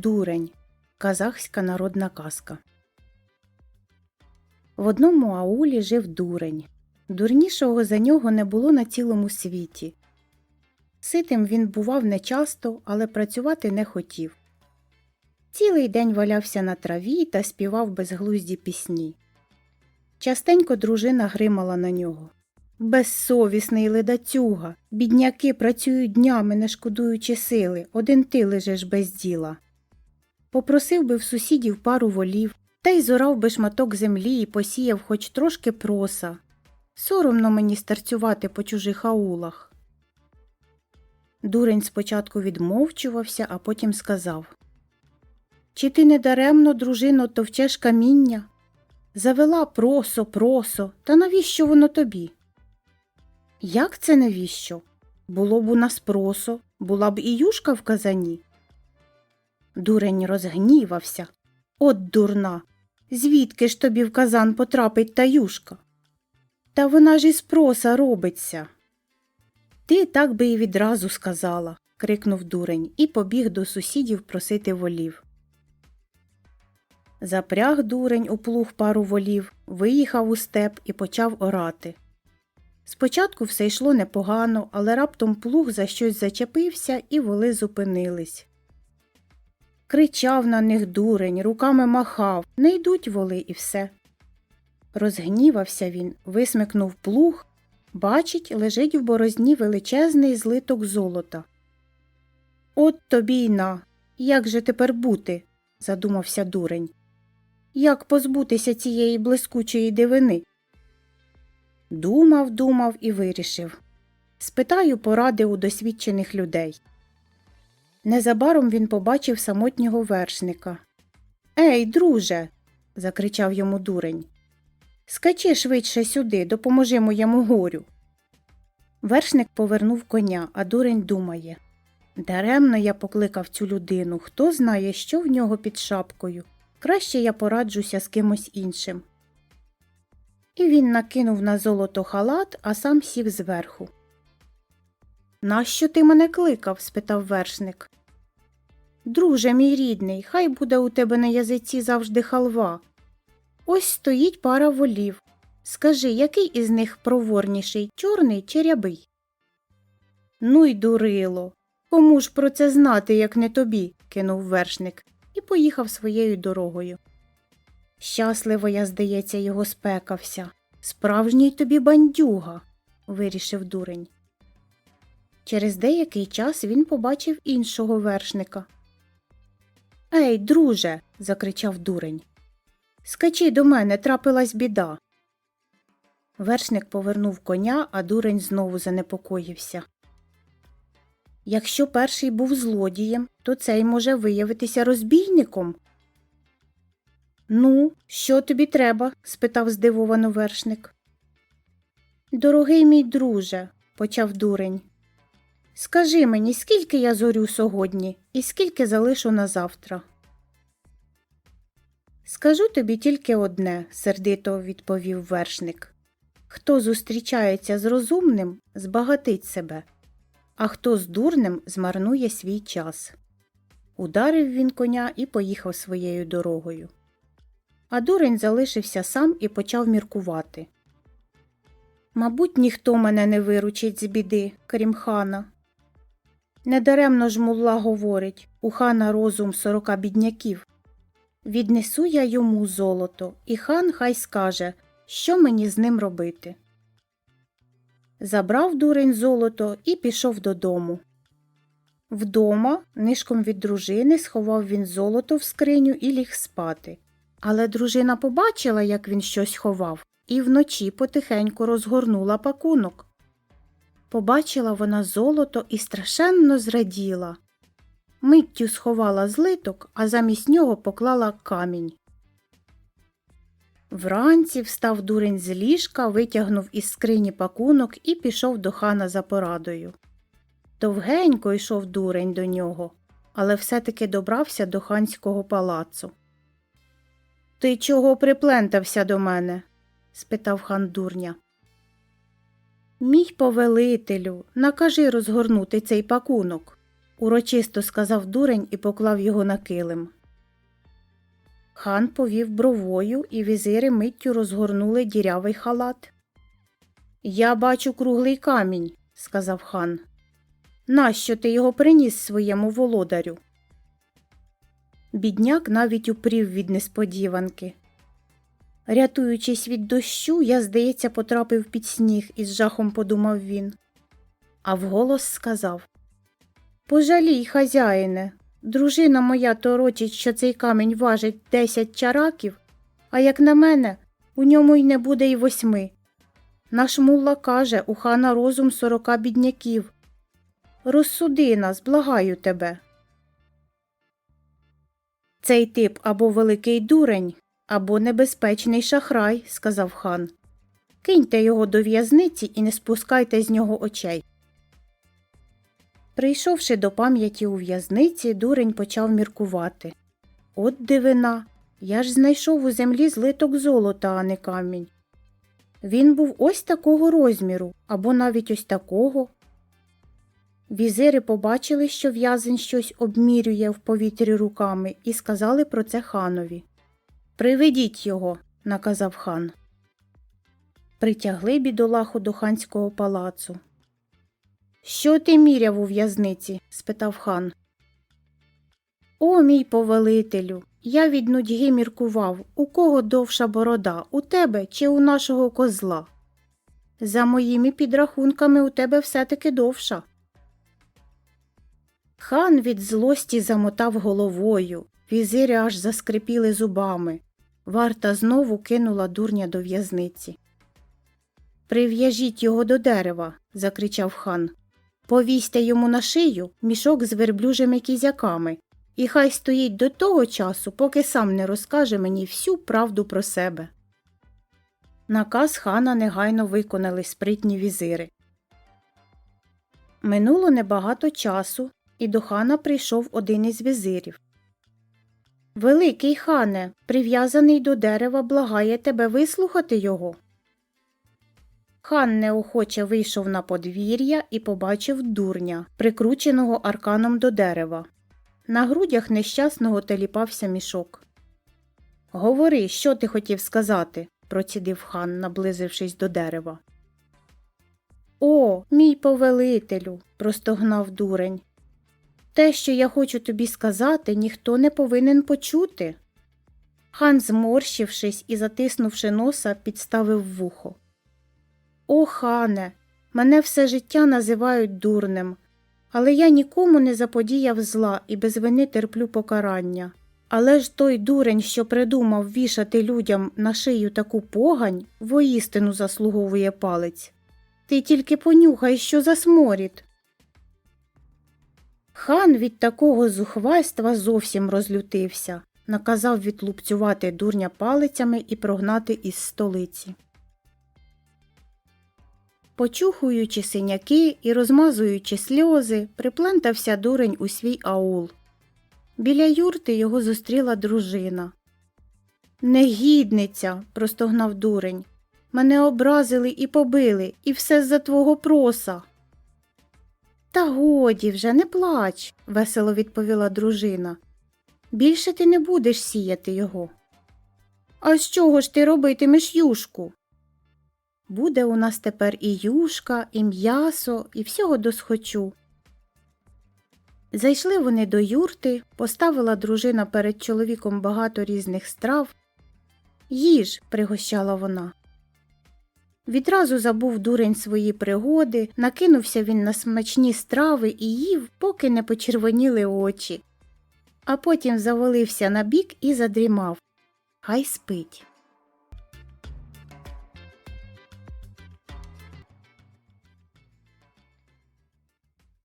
Дурень. Казахська народна казка. В одному аулі жив дурень. Дурнішого за нього не було на цілому світі. Ситим він бував нечасто, але працювати не хотів. Цілий день валявся на траві та співав безглузді пісні. Частенько дружина гримала на нього. Безсовісний ледацюга, бідняки працюють днями, не шкодуючи сили, один ти лежиш без діла. Попросив би в сусідів пару волів, та й зорав би шматок землі і посіяв хоч трошки проса. Соромно мені старцювати по чужих аулах. Дурень спочатку відмовчувався, а потім сказав Чи ти недаремно, дружино, товчеш каміння? Завела просо, просо, та навіщо воно тобі? Як це навіщо? Було б у нас просо, була б і юшка в казані. Дурень розгнівався. От дурна. Звідки ж тобі в казан потрапить та юшка? Та вона ж із проса робиться. Ти так би і відразу сказала, крикнув дурень і побіг до сусідів просити волів. Запряг дурень у плуг пару волів, виїхав у степ і почав орати. Спочатку все йшло непогано, але раптом плуг за щось зачепився і воли зупинились. Кричав на них дурень, руками махав, не йдуть воли і все. Розгнівався він, висмикнув плуг, бачить, лежить в борозні величезний злиток золота. От тобі й на, як же тепер бути? задумався дурень. Як позбутися цієї блискучої дивини? Думав, думав і вирішив. Спитаю поради у досвідчених людей. Незабаром він побачив самотнього вершника. Ей, друже. закричав йому дурень. Скачи швидше сюди, допоможи моєму горю. Вершник повернув коня, а дурень думає Даремно я покликав цю людину, хто знає, що в нього під шапкою. Краще я пораджуся з кимось іншим. І він накинув на золото халат, а сам сів зверху. Нащо ти мене кликав? спитав вершник. Друже мій рідний, хай буде у тебе на язиці завжди халва. Ось стоїть пара волів. Скажи, який із них проворніший, чорний чи рябий? Ну й дурило. Кому ж про це знати, як не тобі? кинув вершник і поїхав своєю дорогою. Щасливо я, здається, його спекався. Справжній тобі бандюга, вирішив дурень. Через деякий час він побачив іншого вершника. Ей, друже, закричав дурень. Скачи до мене, трапилась біда. Вершник повернув коня, а дурень знову занепокоївся. Якщо перший був злодієм, то цей може виявитися розбійником. Ну, що тобі треба? спитав здивовано вершник. Дорогий мій друже, почав дурень. Скажи мені, скільки я зорю сьогодні і скільки залишу на завтра. Скажу тобі тільки одне, сердито відповів вершник. Хто зустрічається з розумним, збагатить себе, а хто з дурним змарнує свій час. Ударив він коня і поїхав своєю дорогою. А дурень залишився сам і почав міркувати. Мабуть, ніхто мене не виручить з біди, крім хана. Недаремно ж мулла говорить у хана розум сорока бідняків. Віднесу я йому золото, і хан хай скаже, що мені з ним робити. Забрав дурень золото і пішов додому. Вдома, нишком від дружини, сховав він золото в скриню і ліг спати. Але дружина побачила, як він щось ховав, і вночі потихеньку розгорнула пакунок. Побачила вона золото і страшенно зраділа. Миттю сховала злиток, а замість нього поклала камінь. Вранці встав дурень з ліжка, витягнув із скрині пакунок і пішов до хана за порадою. Довгенько йшов дурень до нього, але все-таки добрався до ханського палацу. Ти чого приплентався до мене? спитав хан дурня. Мій повелителю, накажи розгорнути цей пакунок. урочисто сказав дурень і поклав його на килим. Хан повів бровою, і візири миттю розгорнули дірявий халат. Я бачу круглий камінь, сказав хан. Нащо ти його приніс своєму володарю? Бідняк навіть упрів від несподіванки. Рятуючись від дощу, я, здається, потрапив під сніг, із жахом подумав він. А вголос сказав Пожалій, хазяїне, дружина моя торочить, що цей камінь важить десять чараків, а як на мене, у ньому й не буде й восьми. Наш мулла каже, у хана розум сорока бідняків. Розсуди нас, благаю тебе. Цей тип або великий дурень, або небезпечний шахрай, сказав хан. Киньте його до в'язниці і не спускайте з нього очей. Прийшовши до пам'яті у в'язниці, дурень почав міркувати. От дивина, я ж знайшов у землі злиток золота, а не камінь. Він був ось такого розміру, або навіть ось такого. Візири побачили, що в'язень щось обмірює в повітрі руками, і сказали про це ханові. Приведіть його, наказав хан. Притягли бідолаху до ханського палацу. Що ти міряв у в'язниці? спитав хан. О, мій повелителю, я від нудьги міркував, у кого довша борода, у тебе чи у нашого козла. За моїми підрахунками у тебе все таки довша. Хан від злості замотав головою, візири аж заскрипіли зубами. Варта знову кинула дурня до в'язниці. Прив'яжіть його до дерева, закричав хан. Повісьте йому на шию мішок з верблюжими кізяками, і хай стоїть до того часу, поки сам не розкаже мені всю правду про себе. Наказ хана негайно виконали спритні візири. Минуло небагато часу, і до хана прийшов один із візирів. Великий хане, прив'язаний до дерева, благає тебе вислухати його. Хан неохоче вийшов на подвір'я і побачив дурня, прикрученого арканом до дерева. На грудях нещасного теліпався мішок. Говори, що ти хотів сказати, процідив хан, наблизившись до дерева. О, мій повелителю, простогнав дурень. Те, що я хочу тобі сказати, ніхто не повинен почути. Хан, зморщившись і затиснувши носа, підставив вухо. О, хане, мене все життя називають дурнем, але я нікому не заподіяв зла і без вини терплю покарання. Але ж той дурень, що придумав вішати людям на шию таку погань, воістину заслуговує палець. Ти тільки понюхай, що за сморід. Хан від такого зухвальства зовсім розлютився, наказав відлупцювати дурня палицями і прогнати із столиці. Почухуючи синяки і розмазуючи сльози, приплентався дурень у свій аул. Біля юрти його зустріла дружина. Негідниця, простогнав дурень. Мене образили і побили, і все з-за твого проса. Та годі вже не плач, весело відповіла дружина. Більше ти не будеш сіяти його. А з чого ж ти робитимеш юшку? Буде у нас тепер і юшка, і м'ясо, і всього досхочу. Зайшли вони до юрти, поставила дружина перед чоловіком багато різних страв. Їж, пригощала вона. Відразу забув дурень свої пригоди, накинувся він на смачні страви і їв, поки не почервоніли очі. А потім завалився на бік і задрімав. Хай спить.